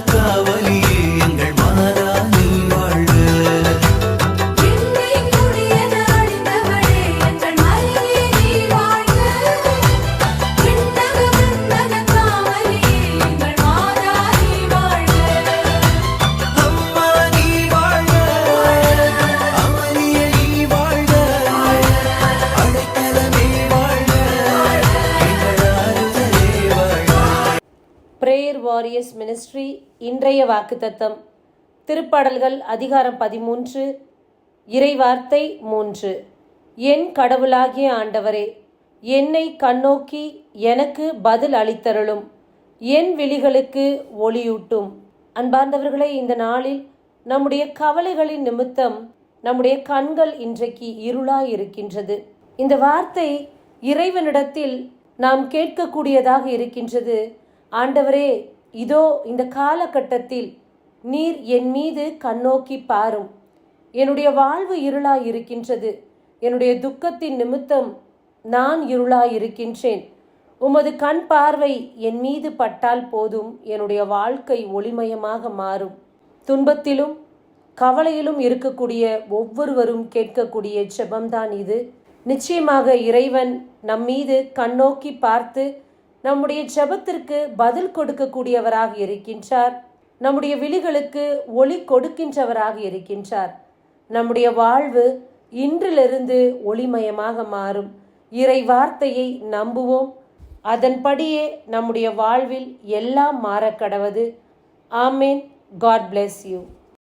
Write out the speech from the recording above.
the. Warriors ministry இன்றைய வாக்குத்தத்தம். திருப்பாடல்கள் அதிகாரம் பதிமூன்று இறைவார்த்தை மூன்று. என் கடவுளாகிய ஆண்டவரே என்னை கண்ணோக்கி எனக்கு பதில் அளித்தருளும். என் விழிகளுக்கு ஒளியூட்டும். அன்பார்ந்தவர்களே இந்த நாளில் நம்முடைய கவலைகளின் நிமித்தம் நம்முடைய கண்கள் இன்றைக்கு இருளாய் இருக்கின்றது இந்த வார்த்தை இறைவனிடத்தில் நாம் கேட்கக்கூடியதாக இருக்கின்றது. ஆண்டவரே இதோ இந்த காலகட்டத்தில் நீர் என் மீது கண்ணோக்கி பாரும். என்னுடைய வாழ்வு இருளாய் இருக்கின்றது என்னுடைய துக்கத்தின் நிமித்தம் நான் இருளாய் இருக்கின்றேன் உமது கண் பார்வை என் மீது பட்டால் போதும். என்னுடைய வாழ்க்கை ஒளிமயமாக மாறும். துன்பத்திலும் கவலையிலும் இருக்கக்கூடிய ஒவ்வொருவரும் கேட்கக்கூடிய ஜெபம்தான் இது. நிச்சயமாக இறைவன் நம் மீது கண்ணோக்கி பார்த்து நம்முடைய ஜெபத்திற்கு பதில் கொடுக்கக்கூடியவராக இருக்கின்றார். நம்முடைய விழிகளுக்கு ஒளி கொடுக்கின்றவராக இருக்கின்றார். நம்முடைய வாழ்வு இன்றிலிருந்து ஒளிமயமாக மாறும். இறை வார்த்தையை நம்புவோம். அதன்படியே நம்முடைய வாழ்வில் எல்லாம் மாறக்கடவது. ஆமேன். God bless you